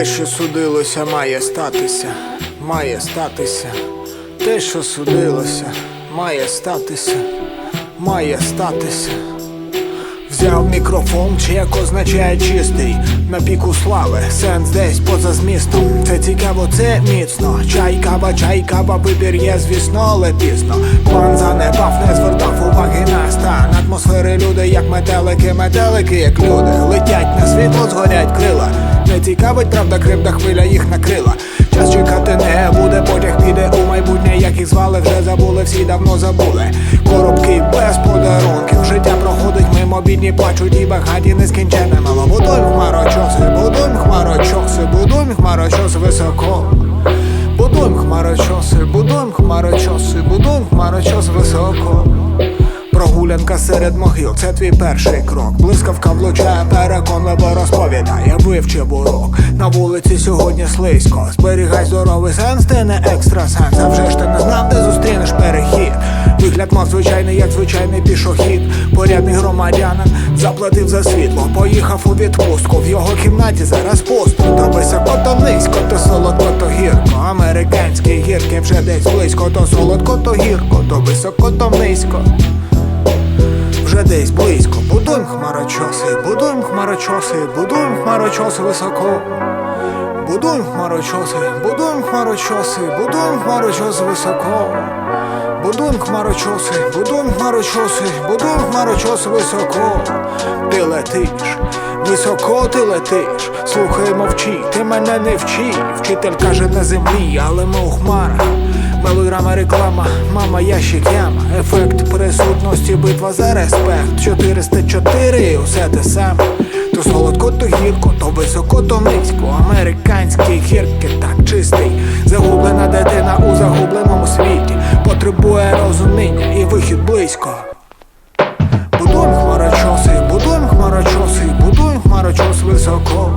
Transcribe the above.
Те, що судилося, має статися, має статися. Те, що судилося, має статися, має статися. Взяв мікрофон, чи як означає чистий на піку слави, сенс десь поза змістом. Це цікаво, це міцно. Чай, кава, чай, кава, вибір є, звісно, але пізно. План занепав, не звертав уваги на стан атмосфери люди, як метелики, метелики, як люди. Летять на світло, згорять крила. Не цікавить, правда, кривда хвиля їх накрила. Час чекати не буде, потяг піде у майбутнє, як їх звали, вже забули, всі давно забули. Коробки без подарунків, життя проходить мимо, бідні плачуть і багаті нескінченне мало. Будуємо хмарочоси, будуємо хмарочоси, будуємо хмарочоси високо. Будуємо хмарочоси, будуємо хмарочоси, будуємо хмарочос високо. Прогулянка серед могил, це твій перший крок. Блискавка влучає, переконливо розповідає, вивчив урок. На вулиці сьогодні слизько. Зберігай здоровий сенс, ти не екстрасенс. А вже ж ти не знав, де зустрінеш перехід. Вигляд мав звичайний, як звичайний пішохід. Порядний громадянин заплатив за світло. Поїхав у відпустку. В його кімнаті зараз пусто. То високо, то низько, то солодко, то гірко. Американські гірки вже десь близько, то солодко, то гірко, то високо, то низько десь близько. Будуємо хмарочоси, будуємо хмарочоси, будуємо хмарочоси високо. Будуємо хмарочоси, будуємо хмарочоси, будуємо хмарочоси високо. Будуємо хмарочоси, будуємо хмарочоси, будуємо хмарочоси високо. Ти летиш, високо ти летиш. Слухай, мовчи, ти мене не вчи. Вчитель каже на землі, але ми у хмарах. Мелодрама реклама, мама, ящик яма. Ефект присутності, битва за респект. 404, усе те саме. То солодко, то гірко, то високо, то низько. Американські гірки так чистий. Загублена дитина у загубленому світі. Потребує розуміння і вихід близько. Будуємо хмарочоси, будуємо хмарочоси, будуємо хмарочос високо